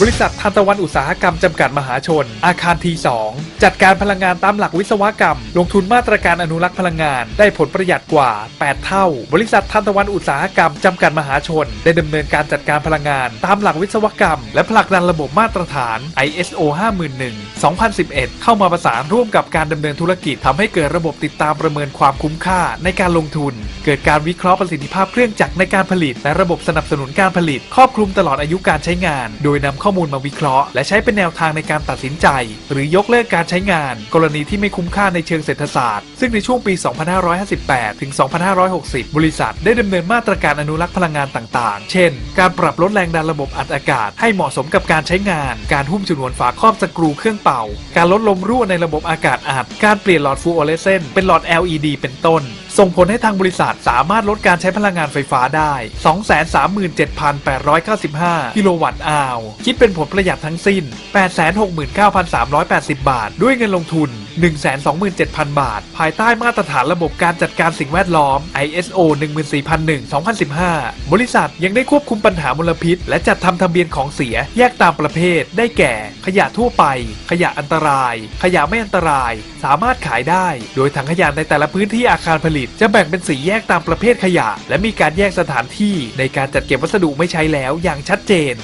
บริษัททันตะวันอุตสาหกรรม จำกัดมหาชน อาคารทีสองจัดการพลังงานตามหลักวิศวกรรม ลงทุนมาตรการอนุรักษ์พลังงาน ได้ผลประหยัดกว่า 8 เท่า บริษัททันตะวันอุตสาหกรรม จำกัดมหาชน ได้ดำเนินการจัดการพลังงาน ตามหลักวิศวกรรม และผลักดันระบบมาตรฐาน ISO 51001 2011 เข้ามาประสานร่วมกับการดำเนินธุรกิจทำให้เกิดระบบติดตามประเมินความคุ้มค่าในการลงทุน เกิดการวิเคราะห์ประสิทธิภาพเครื่องจักรในการผลิต และระบบสนับสนุนการผลิต ครอบคลุมตลอดอายุการใช้งาน โดยนำข้อมูลมาวิเคราะห์ และใช้เป็นแนวทางในการตัดสินใจ หรือยกเลิกการใช้งาน กรณีที่ไม่คุ้มค่าในเชิงเศรษฐศาสตร์ ซึ่งในช่วงปี 2558 ถึง 2560 บริษัทได้ดำเนินมาตรการอนุรักษ์พลังงานต่างๆ เช่น การปรับลดแรงดันระบบอัดอากาศ ให้เหมาะสมกับการใช้งาน การหุ้มฉนวนฝาครอบสกรูเครื่องเป่า การลดลมรั่วในระบบอากาศอัด การเปลี่ยนหลอดฟลูออเรสเซนต์เป็นหลอด LED เป็นต้น ส่งผลให้ทางบริษัทสามารถลดการใช้พลังงานไฟฟ้าได้ 237,895 กิโลวัตต์อาวร์คิดเป็นผลประหยัดทั้งสิ้น 869,380 บาท ด้วยเงินลงทุน 127,000 บาท ภายใต้มาตรฐานระบบการจัดการสิ่งแวดล้อม ISO 14001 2015 บริษัทยังได้ควบคุมปัญหามลพิษ และจัดทำทะเบียนของเสียแยกตามประเภท ได้แก่ ขยะทั่วไป ขยะอันตราย ขยะไม่อันตราย สามารถขายได้ โดยถังขยะในแต่ละพื้นที่อาคารผลิต จะแบ่งเป็นสีแยกตามประเภทขยะ และมีการแยกสถานที่ในการจัดเก็บวัสดุไม่ใช้แล้วอย่างชัดเจน